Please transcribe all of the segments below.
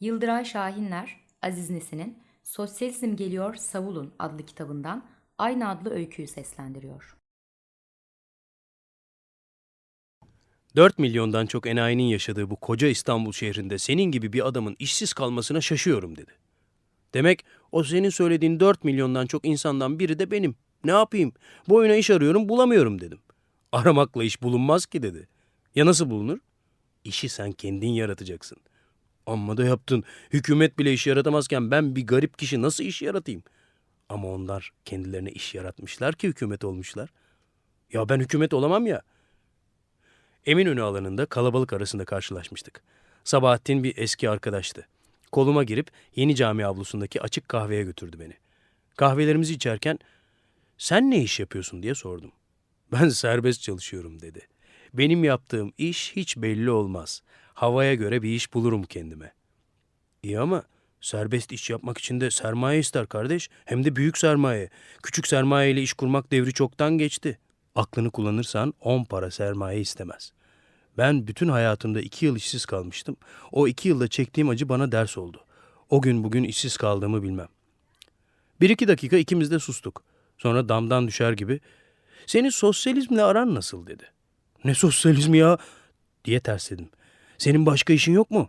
Yıldıray Şahinler, Aziz Nesin'in Sosyalizm Geliyor Savulun adlı kitabından aynı adlı öyküyü seslendiriyor. 4 milyondan çok enayinin yaşadığı bu koca İstanbul şehrinde senin gibi bir adamın işsiz kalmasına şaşıyorum dedi. Demek o senin söylediğin 4 milyondan çok insandan biri de benim. Ne yapayım? Boyuna iş arıyorum bulamıyorum dedim. Aramakla iş bulunmaz ki dedi. Ya nasıl bulunur? İşi sen kendin yaratacaksın. Amma da yaptın. Hükümet bile iş yaratamazken ben bir garip kişi nasıl iş yaratayım? Ama onlar kendilerine iş yaratmışlar ki hükümet olmuşlar. Ya ben hükümet olamam ya. Eminönü alanında kalabalık arasında karşılaşmıştık. Sabahattin bir eski arkadaştı. Koluma girip yeni cami avlusundaki açık kahveye götürdü beni. Kahvelerimizi içerken sen ne iş yapıyorsun diye sordum. Ben serbest çalışıyorum dedi. Benim yaptığım iş hiç belli olmaz. Havaya göre bir iş bulurum kendime. İyi ama serbest iş yapmak için de sermaye ister kardeş. Hem de büyük sermaye. Küçük sermaye ile iş kurmak devri çoktan geçti. Aklını kullanırsan on para sermaye istemez. Ben bütün hayatımda iki yıl işsiz kalmıştım. O iki yılda çektiğim acı bana ders oldu. O gün bugün işsiz kaldığımı bilmem. Bir iki dakika ikimiz de sustuk. Sonra damdan düşer gibi senin sosyalizmle aran nasıl dedi. Ne sosyalizmi ya diye tersledim. Senin başka işin yok mu?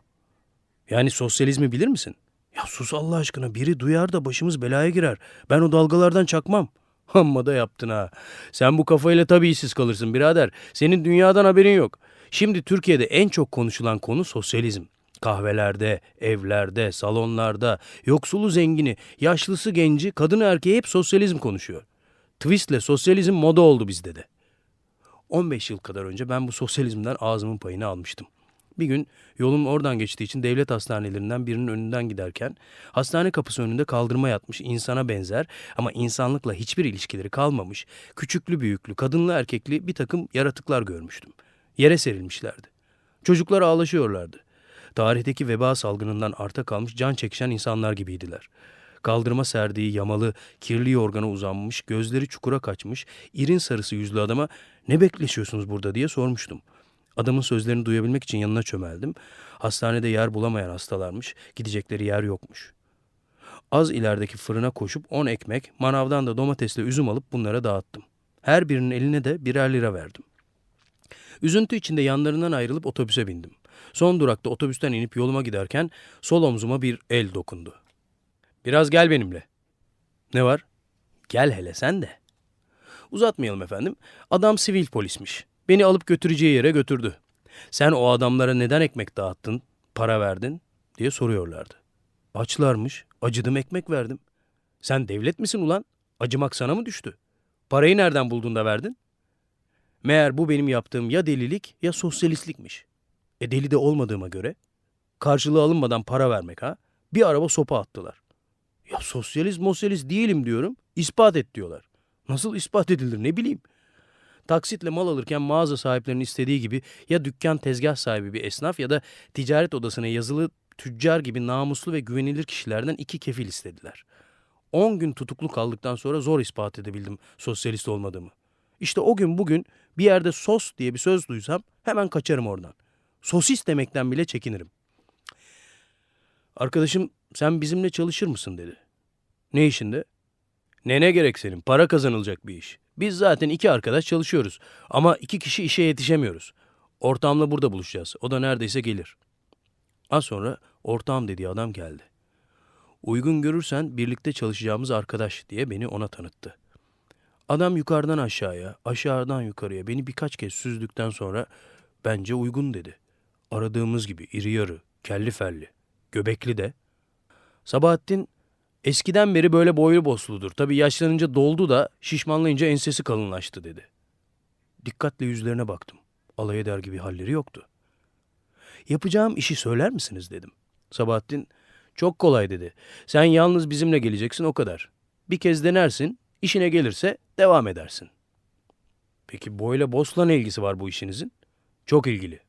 Yani sosyalizmi bilir misin? Ya sus Allah aşkına biri duyar da başımız belaya girer. Ben o dalgalardan çakmam. Amma da yaptın ha. Sen bu kafayla tabii işsiz kalırsın birader. Senin dünyadan haberin yok. Şimdi Türkiye'de en çok konuşulan konu sosyalizm. Kahvelerde, evlerde, salonlarda, yoksulu zengini, yaşlısı genci, kadını erkeği hep sosyalizm konuşuyor. Twistle sosyalizm moda oldu bizde de. 15 yıl kadar önce ben bu sosyalizmden ağzımın payını almıştım. Bir gün yolum oradan geçtiği için devlet hastanelerinden birinin önünden giderken hastane kapısı önünde kaldırma yatmış insana benzer ama insanlıkla hiçbir ilişkileri kalmamış küçüklü büyüklü kadınlı erkekli bir takım yaratıklar görmüştüm. Yere serilmişlerdi. Çocuklar ağlaşıyorlardı. Tarihteki veba salgınından arta kalmış can çekişen insanlar gibiydiler. Kaldırma serdiği yamalı, kirli yorgana uzanmış, gözleri çukura kaçmış, irin sarısı yüzlü adama ne bekleşiyorsunuz burada diye sormuştum. Adamın sözlerini duyabilmek için yanına çömeldim. Hastanede yer bulamayan hastalarmış, gidecekleri yer yokmuş. Az ilerideki fırına koşup 10 ekmek, manavdan da domatesle üzüm alıp bunlara dağıttım. Her birinin eline de birer lira verdim. Üzüntü içinde yanlarından ayrılıp otobüse bindim. Son durakta otobüsten inip yoluma giderken sol omzuma bir el dokundu. Biraz gel benimle. Ne var? Gel hele sen de. Uzatmayalım efendim. Adam sivil polismiş. Beni alıp götüreceği yere götürdü. Sen o adamlara neden ekmek dağıttın, para verdin diye soruyorlardı. Açlarmış, acıdım ekmek verdim. Sen devlet misin ulan? Acımak sana mı düştü? Parayı nereden buldun da verdin? Meğer bu benim yaptığım ya delilik ya sosyalistlikmiş. E deli de olmadığıma göre karşılığı alınmadan para vermek ha? Bir araba sopa attılar. Ya sosyalist mosyalist değilim diyorum. ispat et diyorlar. Nasıl ispat edilir ne bileyim. Taksitle mal alırken mağaza sahiplerinin istediği gibi ya dükkan tezgah sahibi bir esnaf ya da ticaret odasına yazılı tüccar gibi namuslu ve güvenilir kişilerden iki kefil istediler. 10 gün tutuklu kaldıktan sonra zor ispat edebildim sosyalist olmadığımı. İşte o gün bugün bir yerde sos diye bir söz duysam hemen kaçarım oradan. Sosis demekten bile çekinirim. Arkadaşım sen bizimle çalışır mısın dedi. Ne işinde? Ne gerek senin? Para kazanılacak bir iş. Biz zaten iki arkadaş çalışıyoruz. Ama iki kişi işe yetişemiyoruz. Ortağımla burada buluşacağız. O da neredeyse gelir. Az sonra ortağım dediği adam geldi. Uygun görürsen birlikte çalışacağımız arkadaş diye beni ona tanıttı. Adam yukarıdan aşağıya, aşağıdan yukarıya beni birkaç kez süzdükten sonra bence uygun dedi. Aradığımız gibi iri yarı, kelli felli, göbekli de. Sabahattin eskiden beri böyle boylu bosludur. Tabii yaşlanınca doldu da şişmanlayınca ensesi kalınlaştı dedi. Dikkatle yüzlerine baktım. Alay eder gibi halleri yoktu. Yapacağım işi söyler misiniz dedim. Sabahattin çok kolay dedi. Sen yalnız bizimle geleceksin o kadar. Bir kez denersin, işine gelirse devam edersin. Peki boyla bosla ne ilgisi var bu işinizin? Çok ilgili.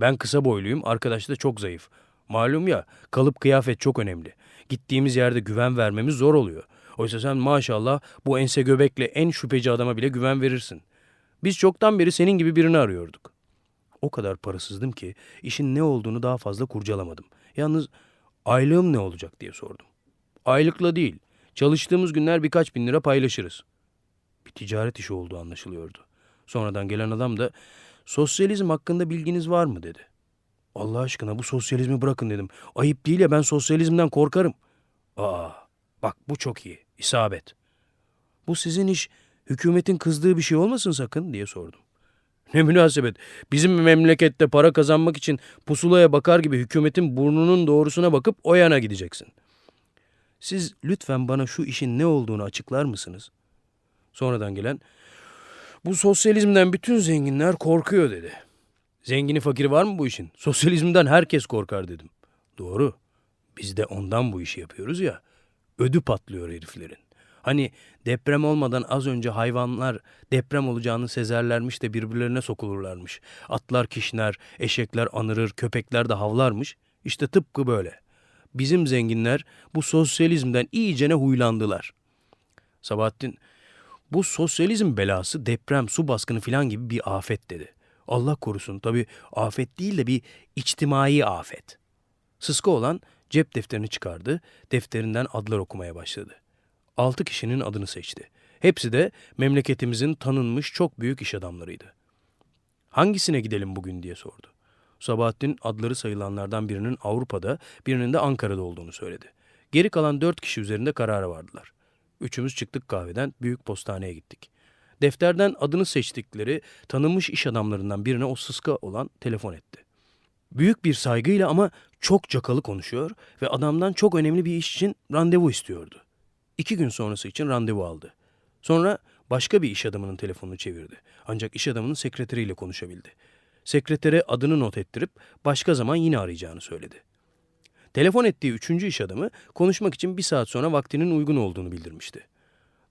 Ben kısa boyluyum, arkadaş da çok zayıf. Malum ya, kalıp kıyafet çok önemli. Gittiğimiz yerde güven vermemiz zor oluyor. Oysa sen maşallah bu ense göbekle en şüpheci adama bile güven verirsin. Biz çoktan beri senin gibi birini arıyorduk. O kadar parasızdım ki işin ne olduğunu daha fazla kurcalamadım. Yalnız Aylığım ne olacak diye sordum. Aylıkla değil, çalıştığımız günler birkaç bin lira paylaşırız. Bir ticaret işi olduğu anlaşılıyordu. Sonradan gelen adam da sosyalizm hakkında bilginiz var mı dedi. Allah aşkına bu sosyalizmi bırakın dedim. Ayıp değil ya ben sosyalizmden korkarım. Aa bak bu çok iyi. İsabet. Bu sizin iş hükümetin kızdığı bir şey olmasın sakın diye sordum. Ne münasebet. Bizim memlekette para kazanmak için pusulaya bakar gibi hükümetin burnunun doğrusuna bakıp o yana gideceksin. Siz lütfen bana şu işin ne olduğunu açıklar mısınız? Sonradan gelen bu sosyalizmden bütün zenginler korkuyor dedi. Zengini fakiri var mı bu işin? Sosyalizmden herkes korkar dedim. Doğru. Biz de ondan bu işi yapıyoruz ya. Ödü patlıyor heriflerin. Hani deprem olmadan az önce hayvanlar deprem olacağını sezerlermiş de birbirlerine sokulurlarmış. Atlar kişner, eşekler anırır, köpekler de havlarmış. İşte tıpkı böyle. Bizim zenginler bu sosyalizmden iyicene huylandılar. Sabahattin, bu sosyalizm belası deprem, su baskını filan gibi bir afet dedi. Allah korusun tabii afet değil de bir içtimai afet. Sıska olan cep defterini çıkardı, defterinden adlar okumaya başladı. Altı kişinin adını seçti. Hepsi de memleketimizin tanınmış çok büyük iş adamlarıydı. Hangisine gidelim bugün diye sordu. Sabahattin adları sayılanlardan birinin Avrupa'da, birinin de Ankara'da olduğunu söyledi. Geri kalan dört kişi üzerinde karara vardılar. Üçümüz çıktık kahveden, büyük postaneye gittik. Defterden adını seçtikleri tanınmış iş adamlarından birine o sıska olan telefon etti. Büyük bir saygıyla ama çok cakalı konuşuyor ve adamdan çok önemli bir iş için randevu istiyordu. İki gün sonrası için randevu aldı. Sonra başka bir iş adamının telefonunu çevirdi. Ancak iş adamının sekreteriyle konuşabildi. Sekretere adını not ettirip başka zaman yine arayacağını söyledi. Telefon ettiği üçüncü iş adamı konuşmak için bir saat sonra vaktinin uygun olduğunu bildirmişti.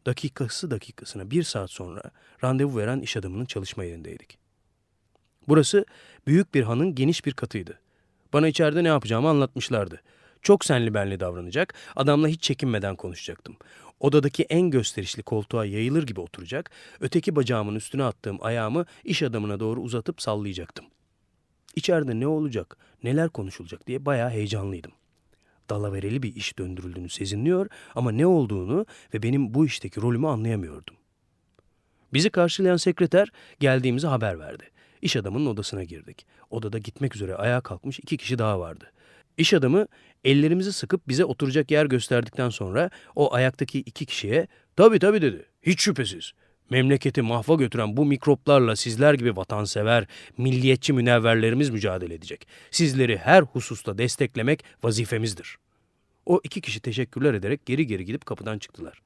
Dakikası dakikasına bir saat sonra randevu veren iş adamının çalışma yerindeydik. Burası büyük bir hanın geniş bir katıydı. Bana içeride ne yapacağımı anlatmışlardı. Çok senli benli davranacak, adamla hiç çekinmeden konuşacaktım. Odadaki en gösterişli koltuğa yayılır gibi oturacak, öteki bacağımın üstüne attığım ayağımı iş adamına doğru uzatıp sallayacaktım. İçeride ne olacak, neler konuşulacak diye bayağı heyecanlıydım. Dalavereli bir iş döndürüldüğünü sezinliyor ama ne olduğunu ve benim bu işteki rolümü anlayamıyordum. Bizi karşılayan sekreter geldiğimizi haber verdi. İş adamının odasına girdik. Odada gitmek üzere ayağa kalkmış iki kişi daha vardı. İş adamı ellerimizi sıkıp bize oturacak yer gösterdikten sonra o ayaktaki iki kişiye tabii tabii dedi. Hiç şüphesiz. Memleketi mahva götüren bu mikroplarla sizler gibi vatansever, milliyetçi münevverlerimiz mücadele edecek. Sizleri her hususta desteklemek vazifemizdir. O iki kişi teşekkürler ederek geri geri gidip kapıdan çıktılar.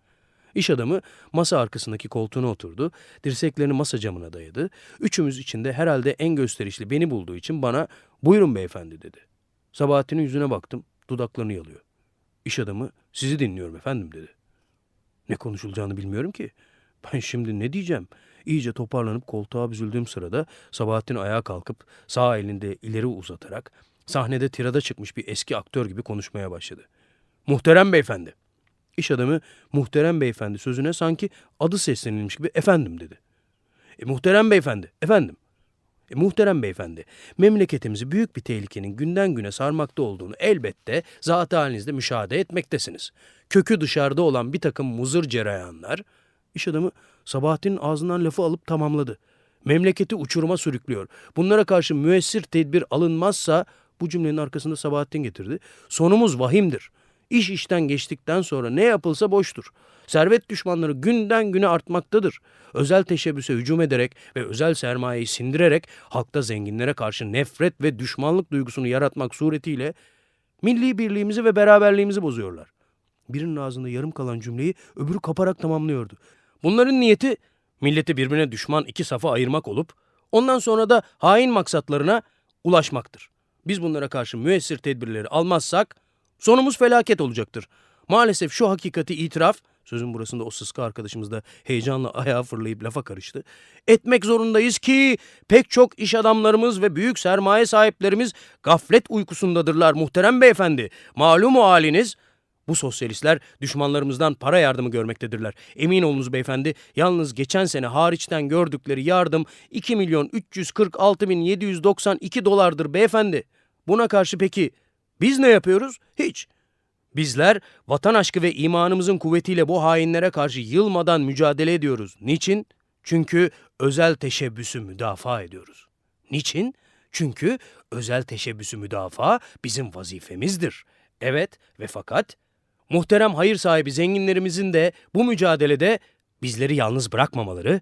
İş adamı masa arkasındaki koltuğuna oturdu, dirseklerini masa camına dayadı. Üçümüz içinde herhalde en gösterişli beni bulduğu için bana buyurun beyefendi dedi. Sabahattin'in yüzüne baktım, dudaklarını yalıyor. İş adamı sizi dinliyorum efendim dedi. Ne konuşulacağını bilmiyorum ki. Ben şimdi ne diyeceğim? İyice toparlanıp koltuğa büzüldüğüm sırada Sabahattin ayağa kalkıp sağ elinde ileri uzatarak sahnede tirada çıkmış bir eski aktör gibi konuşmaya başladı. Muhterem beyefendi. İş adamı muhterem beyefendi sözüne sanki adı seslenilmiş gibi efendim dedi. E, muhterem beyefendi, efendim. E, muhterem beyefendi, memleketimizi büyük bir tehlikenin günden güne sarmakta olduğunu elbette zat halinizde müşahede etmektesiniz. Kökü dışarıda olan bir takım muzır cereyanlar, iş adamı Sabahattin'in ağzından lafı alıp tamamladı. Memleketi uçuruma sürüklüyor. Bunlara karşı müessir tedbir alınmazsa, bu cümlenin arkasında Sabahattin getirdi. Sonumuz vahimdir. İş işten geçtikten sonra ne yapılsa boştur. Servet düşmanları günden güne artmaktadır. Özel teşebbüse hücum ederek ve özel sermayeyi sindirerek halkta zenginlere karşı nefret ve düşmanlık duygusunu yaratmak suretiyle milli birliğimizi ve beraberliğimizi bozuyorlar. Birinin ağzında yarım kalan cümleyi öbürü kaparak tamamlıyordu. Bunların niyeti milleti birbirine düşman iki safa ayırmak olup ondan sonra da hain maksatlarına ulaşmaktır. Biz bunlara karşı müessir tedbirleri almazsak sonumuz felaket olacaktır. Maalesef şu hakikati itiraf, sözün burasında o sıska arkadaşımız da heyecanla ayağa fırlayıp lafa karıştı. Etmek zorundayız ki pek çok iş adamlarımız ve büyük sermaye sahiplerimiz gaflet uykusundadırlar muhterem beyefendi. Malum o haliniz bu sosyalistler düşmanlarımızdan para yardımı görmektedirler. Emin olunuz beyefendi, yalnız geçen sene hariçten gördükleri yardım 2 milyon 346 bin 792 dolardır beyefendi. Buna karşı peki Biz ne yapıyoruz? Hiç. Bizler vatan aşkı ve imanımızın kuvvetiyle bu hainlere karşı yılmadan mücadele ediyoruz. Niçin? Çünkü özel teşebbüsü müdafaa ediyoruz. Niçin? Çünkü özel teşebbüsü müdafaa bizim vazifemizdir. Evet ve fakat muhterem hayır sahibi zenginlerimizin de bu mücadelede bizleri yalnız bırakmamaları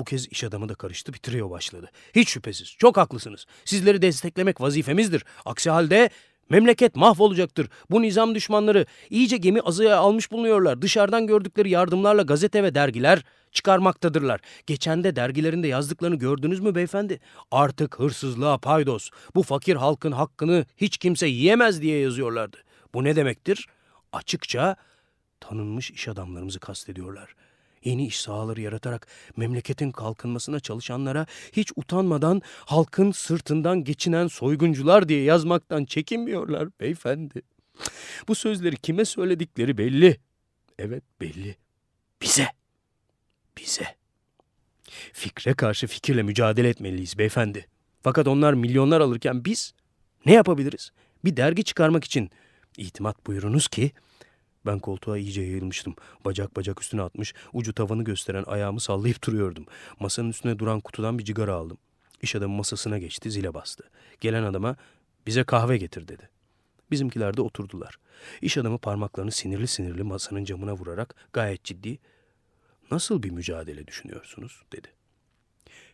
bu kez iş adamı da karıştı bitiriyor başladı. Hiç şüphesiz çok haklısınız. Sizleri desteklemek vazifemizdir. Aksi halde memleket mahvolacaktır. Bu nizam düşmanları iyice gemi azıya almış bulunuyorlar. Dışarıdan gördükleri yardımlarla gazete ve dergiler çıkarmaktadırlar. Geçen de dergilerinde yazdıklarını gördünüz mü beyefendi? Artık hırsızlığa paydos. Bu fakir halkın hakkını hiç kimse yiyemez diye yazıyorlardı. Bu ne demektir? Açıkça tanınmış iş adamlarımızı kastediyorlar. Yeni iş sahaları yaratarak memleketin kalkınmasına çalışanlara hiç utanmadan halkın sırtından geçinen soyguncular diye yazmaktan çekinmiyorlar beyefendi. Bu sözleri kime söyledikleri belli. Evet belli. Bize. Bize. Fikre karşı fikirle mücadele etmeliyiz beyefendi. Fakat onlar milyonlar alırken biz ne yapabiliriz? Bir dergi çıkarmak için itimat buyurunuz ki ben koltuğa iyice yayılmıştım. Bacak bacak üstüne atmış, ucu tavanı gösteren ayağımı sallayıp duruyordum. Masanın üstüne duran kutudan bir cigara aldım. İş adamı masasına geçti, zile bastı. Gelen adama bize kahve getir dedi. Bizimkiler de oturdular. İş adamı parmaklarını sinirli sinirli masanın camına vurarak gayet ciddi Nasıl bir mücadele düşünüyorsunuz? dedi.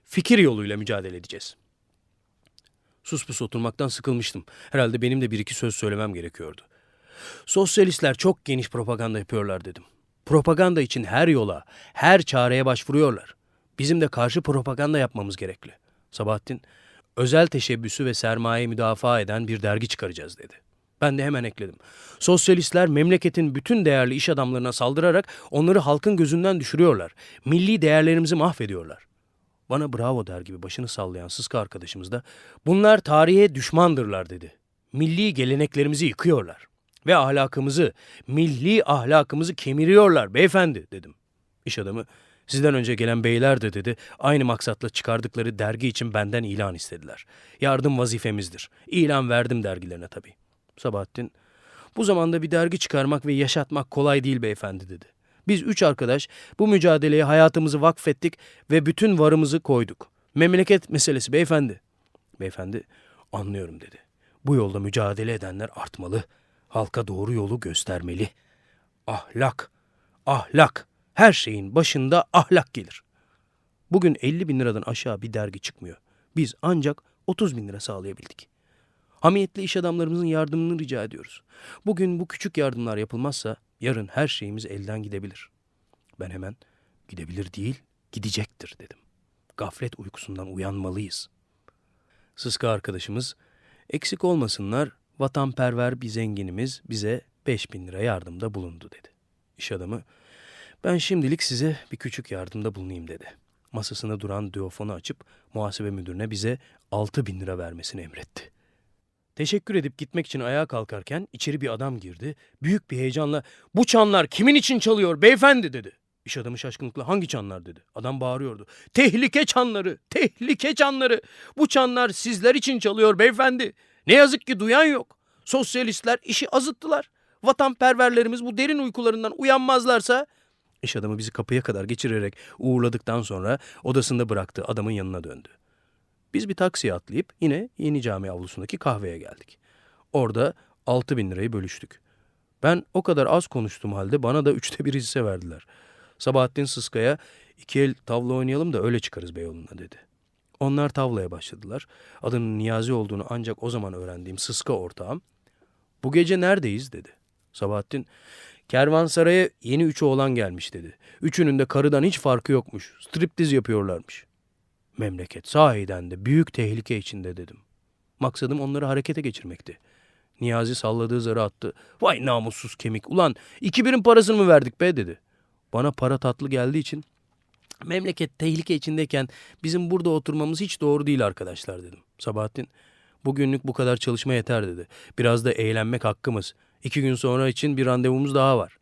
Fikir yoluyla mücadele edeceğiz. Sus pus oturmaktan sıkılmıştım. Herhalde benim de bir iki söz söylemem gerekiyordu. Sosyalistler çok geniş propaganda yapıyorlar dedim. Propaganda için her yola, her çareye başvuruyorlar. Bizim de karşı propaganda yapmamız gerekli. Sabahattin, özel teşebbüsü ve sermaye müdafaa eden bir dergi çıkaracağız dedi. Ben de hemen ekledim. Sosyalistler memleketin bütün değerli iş adamlarına saldırarak onları halkın gözünden düşürüyorlar. Milli değerlerimizi mahvediyorlar. Bana bravo der gibi başını sallayan sıska arkadaşımız da bunlar tarihe düşmandırlar dedi. Milli geleneklerimizi yıkıyorlar ve ahlakımızı, milli ahlakımızı kemiriyorlar beyefendi dedim. İş adamı sizden önce gelen beyler de dedi aynı maksatla çıkardıkları dergi için benden ilan istediler. Yardım vazifemizdir. İlan verdim dergilerine tabii. Sabahattin bu zamanda bir dergi çıkarmak ve yaşatmak kolay değil beyefendi dedi. Biz üç arkadaş bu mücadeleye hayatımızı vakfettik ve bütün varımızı koyduk. Memleket meselesi beyefendi. Beyefendi anlıyorum dedi. Bu yolda mücadele edenler artmalı. Halka doğru yolu göstermeli. Ahlak, ahlak. Her şeyin başında ahlak gelir. Bugün 50 bin liradan aşağı bir dergi çıkmıyor. Biz ancak 30 bin lira sağlayabildik. Hamiyetli iş adamlarımızın yardımını rica ediyoruz. Bugün bu küçük yardımlar yapılmazsa yarın her şeyimiz elden gidebilir. Ben hemen gidebilir değil, gidecektir dedim. Gaflet uykusundan uyanmalıyız. Sıska arkadaşımız, eksik olmasınlar vatanperver bir zenginimiz bize 5000 lira yardımda bulundu dedi. İş adamı, ben şimdilik size bir küçük yardımda bulunayım dedi. Masasında duran diyofonu açıp muhasebe müdürüne bize 6000 bin lira vermesini emretti. Teşekkür edip gitmek için ayağa kalkarken içeri bir adam girdi. Büyük bir heyecanla bu çanlar kimin için çalıyor beyefendi dedi. İş adamı şaşkınlıkla hangi çanlar dedi. Adam bağırıyordu. Tehlike çanları, tehlike çanları. Bu çanlar sizler için çalıyor beyefendi. Ne yazık ki duyan yok. Sosyalistler işi azıttılar. Vatanperverlerimiz bu derin uykularından uyanmazlarsa... İş adamı bizi kapıya kadar geçirerek uğurladıktan sonra odasında bıraktığı adamın yanına döndü. Biz bir taksiye atlayıp yine yeni cami avlusundaki kahveye geldik. Orada 6 bin lirayı bölüştük. Ben o kadar az konuştuğum halde bana da üçte bir hisse verdiler. Sabahattin Sıska'ya iki el tavla oynayalım da öyle çıkarız Beyoğlu'na dedi. Onlar tavlaya başladılar. Adının Niyazi olduğunu ancak o zaman öğrendiğim Sıska ortağım. Bu gece neredeyiz dedi. Sabahattin kervansaraya yeni üç oğlan gelmiş dedi. Üçünün de karıdan hiç farkı yokmuş. Striptiz yapıyorlarmış. Memleket sahiden de büyük tehlike içinde dedim. Maksadım onları harekete geçirmekti. Niyazi salladığı zarı attı. Vay namussuz kemik. Ulan iki birin parasını mı verdik be dedi. Bana para tatlı geldiği için memleket tehlike içindeyken bizim burada oturmamız hiç doğru değil arkadaşlar dedim. Sabahattin bugünlük bu kadar çalışma yeter dedi. Biraz da eğlenmek hakkımız. İki gün sonra için bir randevumuz daha var.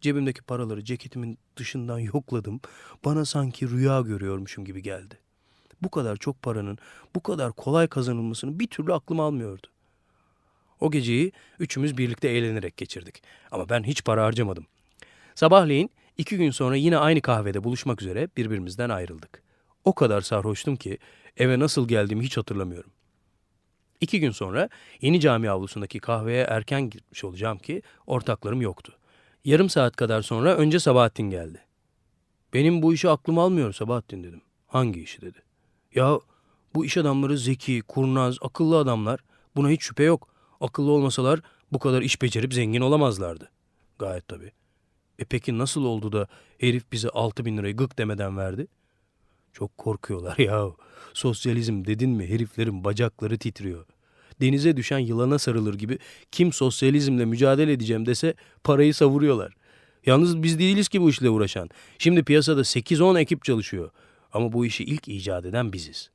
Cebimdeki paraları ceketimin dışından yokladım. Bana sanki rüya görüyormuşum gibi geldi. Bu kadar çok paranın bu kadar kolay kazanılmasını bir türlü aklım almıyordu. O geceyi üçümüz birlikte eğlenerek geçirdik. Ama ben hiç para harcamadım. Sabahleyin iki gün sonra yine aynı kahvede buluşmak üzere birbirimizden ayrıldık. O kadar sarhoştum ki eve nasıl geldiğimi hiç hatırlamıyorum. İki gün sonra yeni cami avlusundaki kahveye erken gitmiş olacağım ki ortaklarım yoktu. Yarım saat kadar sonra önce Sabahattin geldi. Benim bu işi aklım almıyor Sabahattin dedim. Hangi işi dedi. Ya bu iş adamları zeki, kurnaz, akıllı adamlar. Buna hiç şüphe yok. Akıllı olmasalar bu kadar iş becerip zengin olamazlardı. Gayet tabii. E peki nasıl oldu da herif bize altı bin lirayı gık demeden verdi? Çok korkuyorlar ya. Sosyalizm dedin mi heriflerin bacakları titriyor. Denize düşen yılana sarılır gibi kim sosyalizmle mücadele edeceğim dese parayı savuruyorlar. Yalnız biz değiliz ki bu işle uğraşan. Şimdi piyasada 8-10 ekip çalışıyor. Ama bu işi ilk icat eden biziz.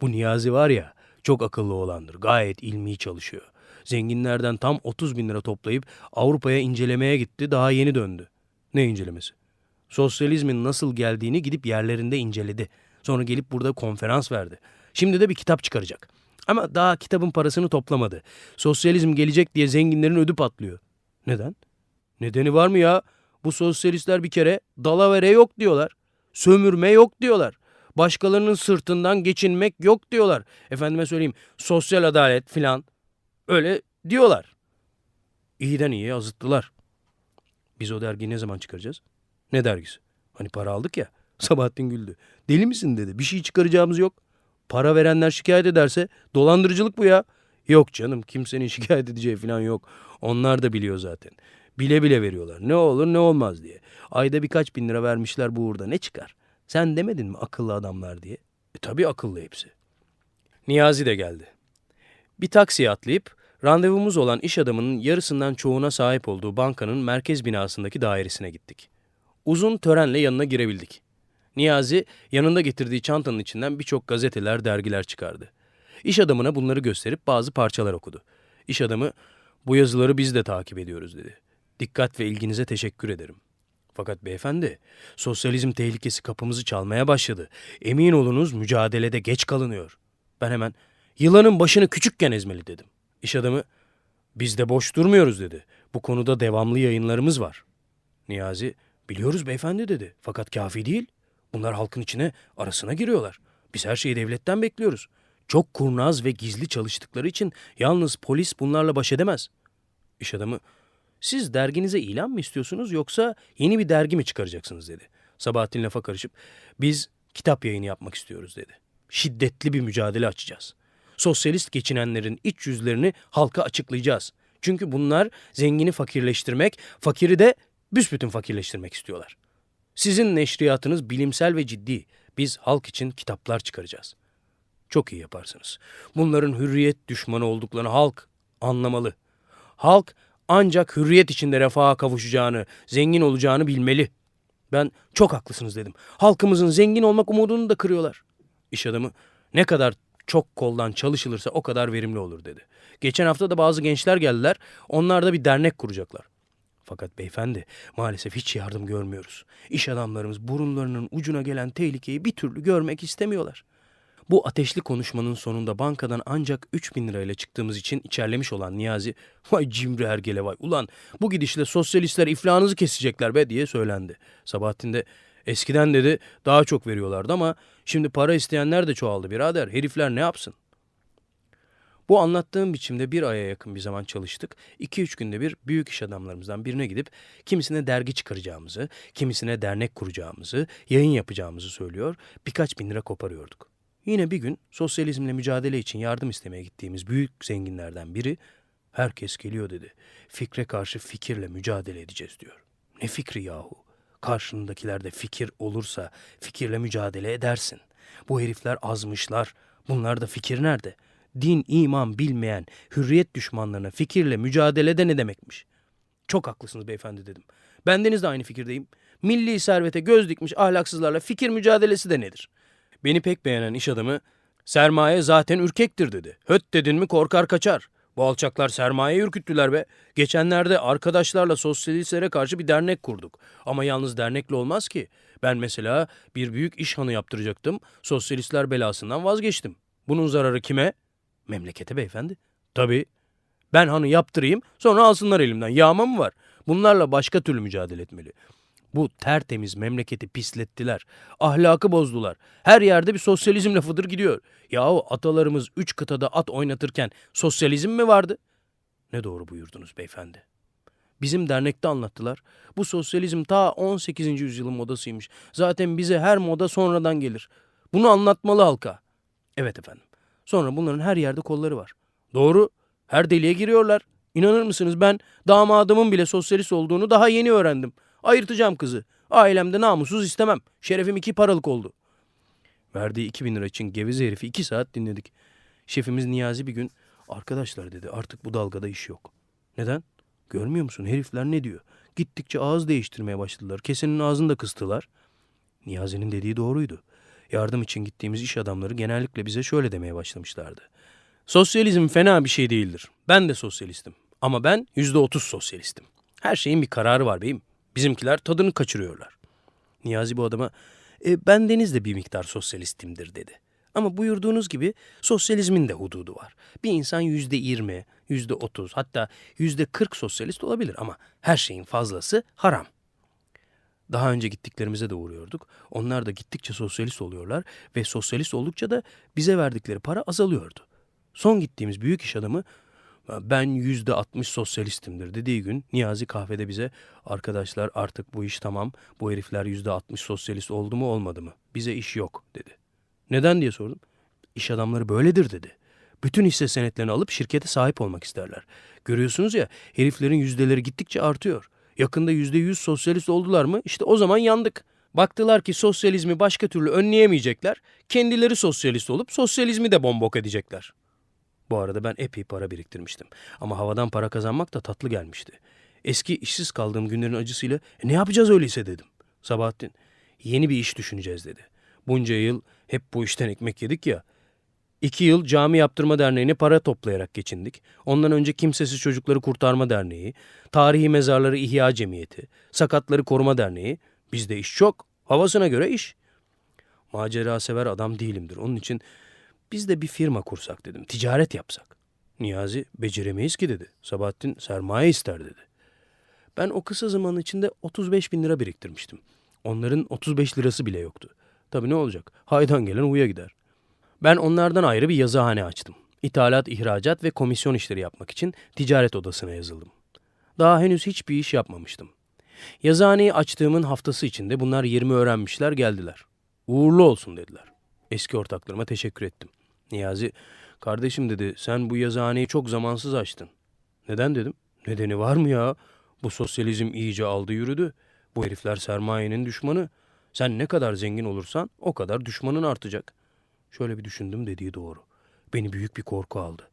Bu Niyazi var ya çok akıllı olandır. Gayet ilmi çalışıyor. Zenginlerden tam 30 bin lira toplayıp Avrupa'ya incelemeye gitti daha yeni döndü. Ne incelemesi? Sosyalizmin nasıl geldiğini gidip yerlerinde inceledi. Sonra gelip burada konferans verdi. Şimdi de bir kitap çıkaracak. Ama daha kitabın parasını toplamadı. Sosyalizm gelecek diye zenginlerin ödü patlıyor. Neden? Nedeni var mı ya? Bu sosyalistler bir kere dalavere yok diyorlar. Sömürme yok diyorlar. Başkalarının sırtından geçinmek yok diyorlar. Efendime söyleyeyim sosyal adalet filan. Öyle diyorlar. İyiden iyiye azıttılar. Biz o dergiyi ne zaman çıkaracağız? Ne dergisi? Hani para aldık ya. Sabahattin güldü. Deli misin dedi. Bir şey çıkaracağımız yok. Para verenler şikayet ederse dolandırıcılık bu ya. Yok canım kimsenin şikayet edeceği falan yok. Onlar da biliyor zaten. Bile bile veriyorlar. Ne olur ne olmaz diye. Ayda birkaç bin lira vermişler bu uğurda ne çıkar? Sen demedin mi akıllı adamlar diye? E tabii akıllı hepsi. Niyazi de geldi. Bir taksiye atlayıp randevumuz olan iş adamının yarısından çoğuna sahip olduğu bankanın merkez binasındaki dairesine gittik. Uzun törenle yanına girebildik. Niyazi yanında getirdiği çantanın içinden birçok gazeteler, dergiler çıkardı. İş adamına bunları gösterip bazı parçalar okudu. İş adamı bu yazıları biz de takip ediyoruz dedi. Dikkat ve ilginize teşekkür ederim. Fakat beyefendi, sosyalizm tehlikesi kapımızı çalmaya başladı. Emin olunuz mücadelede geç kalınıyor. Ben hemen yılanın başını küçükken ezmeli dedim. İş adamı biz de boş durmuyoruz dedi. Bu konuda devamlı yayınlarımız var. Niyazi biliyoruz beyefendi dedi. Fakat kafi değil. Bunlar halkın içine arasına giriyorlar. Biz her şeyi devletten bekliyoruz. Çok kurnaz ve gizli çalıştıkları için yalnız polis bunlarla baş edemez. İş adamı siz derginize ilan mı istiyorsunuz yoksa yeni bir dergi mi çıkaracaksınız dedi. Sabahattin lafa karışıp biz kitap yayını yapmak istiyoruz dedi. Şiddetli bir mücadele açacağız. Sosyalist geçinenlerin iç yüzlerini halka açıklayacağız. Çünkü bunlar zengini fakirleştirmek, fakiri de büsbütün fakirleştirmek istiyorlar. Sizin neşriyatınız bilimsel ve ciddi. Biz halk için kitaplar çıkaracağız. Çok iyi yaparsınız. Bunların hürriyet düşmanı olduklarını halk anlamalı. Halk ancak hürriyet içinde refaha kavuşacağını, zengin olacağını bilmeli. Ben çok haklısınız dedim. Halkımızın zengin olmak umudunu da kırıyorlar. İş adamı ne kadar çok koldan çalışılırsa o kadar verimli olur dedi. Geçen hafta da bazı gençler geldiler. Onlar da bir dernek kuracaklar. Fakat beyefendi maalesef hiç yardım görmüyoruz. İş adamlarımız burunlarının ucuna gelen tehlikeyi bir türlü görmek istemiyorlar. Bu ateşli konuşmanın sonunda bankadan ancak 3 bin lirayla çıktığımız için içerlemiş olan Niyazi, vay cimri hergele vay ulan bu gidişle sosyalistler iflahınızı kesecekler be diye söylendi. Sabahattin de eskiden dedi daha çok veriyorlardı ama şimdi para isteyenler de çoğaldı birader herifler ne yapsın? Bu anlattığım biçimde bir aya yakın bir zaman çalıştık. 2-3 günde bir büyük iş adamlarımızdan birine gidip kimisine dergi çıkaracağımızı, kimisine dernek kuracağımızı, yayın yapacağımızı söylüyor, birkaç bin lira koparıyorduk. Yine bir gün sosyalizmle mücadele için yardım istemeye gittiğimiz büyük zenginlerden biri herkes geliyor dedi. Fikre karşı fikirle mücadele edeceğiz diyor. Ne fikri yahu? Karşındakilerde fikir olursa fikirle mücadele edersin. Bu herifler azmışlar. Bunlarda fikir nerede? Din, iman bilmeyen hürriyet düşmanlarına fikirle mücadelede ne demekmiş? Çok haklısınız beyefendi dedim. Bendeniz de aynı fikirdeyim. Milli servete göz dikmiş ahlaksızlarla fikir mücadelesi de nedir? Beni pek beğenen iş adamı sermaye zaten ürkektir dedi. Höt dedin mi korkar kaçar. Bu alçaklar sermaye ürküttüler be. Geçenlerde arkadaşlarla sosyalistlere karşı bir dernek kurduk. Ama yalnız dernekle olmaz ki. Ben mesela bir büyük iş hanı yaptıracaktım. Sosyalistler belasından vazgeçtim. Bunun zararı kime? Memlekete beyefendi. Tabii. Ben hanı yaptırayım sonra alsınlar elimden. Yağma mı var? Bunlarla başka türlü mücadele etmeli. Bu tertemiz memleketi pislettiler. Ahlakı bozdular. Her yerde bir sosyalizm lafıdır gidiyor. Yahu atalarımız üç kıtada at oynatırken sosyalizm mi vardı? Ne doğru buyurdunuz beyefendi. Bizim dernekte anlattılar. Bu sosyalizm ta 18. yüzyılın modasıymış. Zaten bize her moda sonradan gelir. Bunu anlatmalı halka. Evet efendim. Sonra bunların her yerde kolları var. Doğru. Her deliğe giriyorlar. İnanır mısınız ben damadımın bile sosyalist olduğunu daha yeni öğrendim. Ayırtacağım kızı. Ailemde namussuz istemem. Şerefim iki paralık oldu. Verdiği 2000 lira için geveze herifi iki saat dinledik. Şefimiz Niyazi bir gün arkadaşlar dedi artık bu dalgada iş yok. Neden? Görmüyor musun herifler ne diyor? Gittikçe ağız değiştirmeye başladılar. Kesenin ağzını da kıstılar. Niyazi'nin dediği doğruydu. Yardım için gittiğimiz iş adamları genellikle bize şöyle demeye başlamışlardı. Sosyalizm fena bir şey değildir. Ben de sosyalistim. Ama ben yüzde otuz sosyalistim. Her şeyin bir kararı var beyim. Bizimkiler tadını kaçırıyorlar. Niyazi bu adama e, ben Deniz de bir miktar sosyalistimdir dedi. Ama buyurduğunuz gibi sosyalizmin de hududu var. Bir insan yüzde yirmi, yüzde otuz hatta yüzde kırk sosyalist olabilir ama her şeyin fazlası haram. Daha önce gittiklerimize de uğruyorduk. Onlar da gittikçe sosyalist oluyorlar ve sosyalist oldukça da bize verdikleri para azalıyordu. Son gittiğimiz büyük iş adamı ben yüzde altmış sosyalistimdir dediği gün Niyazi kahvede bize arkadaşlar artık bu iş tamam bu herifler yüzde altmış sosyalist oldu mu olmadı mı bize iş yok dedi. Neden diye sordum. İş adamları böyledir dedi. Bütün hisse senetlerini alıp şirkete sahip olmak isterler. Görüyorsunuz ya heriflerin yüzdeleri gittikçe artıyor. Yakında yüzde yüz sosyalist oldular mı işte o zaman yandık. Baktılar ki sosyalizmi başka türlü önleyemeyecekler. Kendileri sosyalist olup sosyalizmi de bombok edecekler. Bu arada ben epey para biriktirmiştim. Ama havadan para kazanmak da tatlı gelmişti. Eski işsiz kaldığım günlerin acısıyla "E ne yapacağız öyleyse dedim. Sabahattin yeni bir iş düşüneceğiz dedi. Bunca yıl hep bu işten ekmek yedik ya. İki yıl Cami Yaptırma Derneği'ne para toplayarak geçindik. Ondan önce Kimsesiz Çocukları Kurtarma Derneği, Tarihi Mezarları İhya Cemiyeti, Sakatları Koruma Derneği. Bizde iş çok. Havasına göre iş. Macera sever adam değilimdir. Onun için biz de bir firma kursak dedim. Ticaret yapsak. Niyazi beceremeyiz ki dedi. Sabahattin sermaye ister dedi. Ben o kısa zaman içinde 35 bin lira biriktirmiştim. Onların 35 lirası bile yoktu. Tabii ne olacak? Haydan gelen uya gider. Ben onlardan ayrı bir yazıhane açtım. İthalat, ihracat ve komisyon işleri yapmak için ticaret odasına yazıldım. Daha henüz hiçbir iş yapmamıştım. Yazıhaneyi açtığımın haftası içinde bunlar 20 öğrenmişler geldiler. Uğurlu olsun dediler. Eski ortaklarıma teşekkür ettim. Niyazi, kardeşim dedi sen bu yazıhaneyi çok zamansız açtın. Neden dedim. Nedeni var mı ya? Bu sosyalizm iyice aldı yürüdü. Bu herifler sermayenin düşmanı. Sen ne kadar zengin olursan o kadar düşmanın artacak. Şöyle bir düşündüm dediği doğru. Beni büyük bir korku aldı.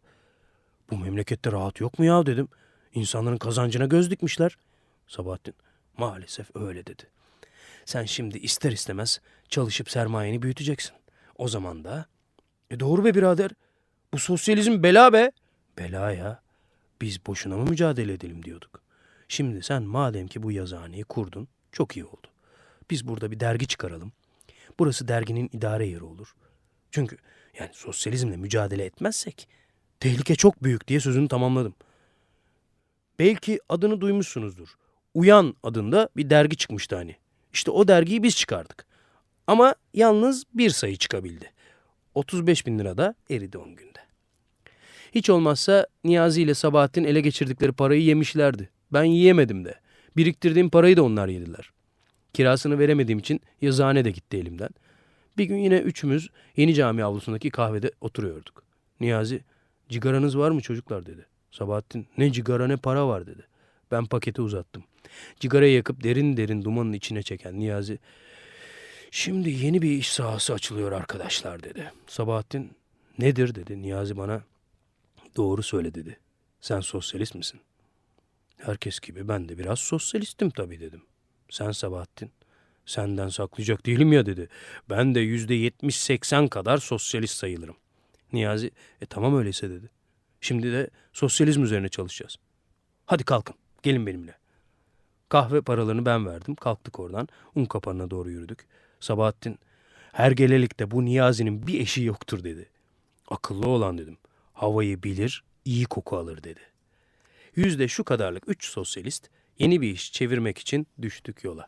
Bu memlekette rahat yok mu ya dedim. İnsanların kazancına göz dikmişler. Sabahattin maalesef öyle dedi. Sen şimdi ister istemez çalışıp sermayeni büyüteceksin. O zaman da e doğru be birader. Bu sosyalizm bela be. Bela ya. Biz boşuna mı mücadele edelim diyorduk. Şimdi sen madem ki bu yazıhaneyi kurdun çok iyi oldu. Biz burada bir dergi çıkaralım. Burası derginin idare yeri olur. Çünkü yani sosyalizmle mücadele etmezsek tehlike çok büyük diye sözünü tamamladım. Belki adını duymuşsunuzdur. Uyan adında bir dergi çıkmıştı hani. İşte o dergiyi biz çıkardık. Ama yalnız bir sayı çıkabildi. 35 bin lira da eridi 10 günde. Hiç olmazsa Niyazi ile Sabahattin ele geçirdikleri parayı yemişlerdi. Ben yiyemedim de. Biriktirdiğim parayı da onlar yediler. Kirasını veremediğim için yazıhane de gitti elimden. Bir gün yine üçümüz yeni cami avlusundaki kahvede oturuyorduk. Niyazi, cigaranız var mı çocuklar dedi. Sabahattin, ne cigara ne para var dedi. Ben paketi uzattım. Cigarayı yakıp derin derin dumanın içine çeken Niyazi, şimdi yeni bir iş sahası açılıyor arkadaşlar dedi. Sabahattin, nedir dedi. Niyazi bana, doğru söyle dedi. Sen sosyalist misin? Herkes gibi ben de biraz sosyalistim tabii dedim. Sen Sabahattin, senden saklayacak değilim ya dedi. Ben de yüzde yetmiş seksen kadar sosyalist sayılırım. Niyazi, e tamam öyleyse dedi. Şimdi de sosyalizm üzerine çalışacağız. Hadi kalkın, gelin benimle. Kahve paralarını ben verdim. Kalktık oradan. Un kapanına doğru yürüdük. Sabahattin, her gelelikte bu Niyazi'nin bir eşi yoktur dedi. Akıllı olan dedim. Havayı bilir, iyi koku alır dedi. yüzde şu kadarlık üç sosyalist yeni bir iş çevirmek için düştük yola.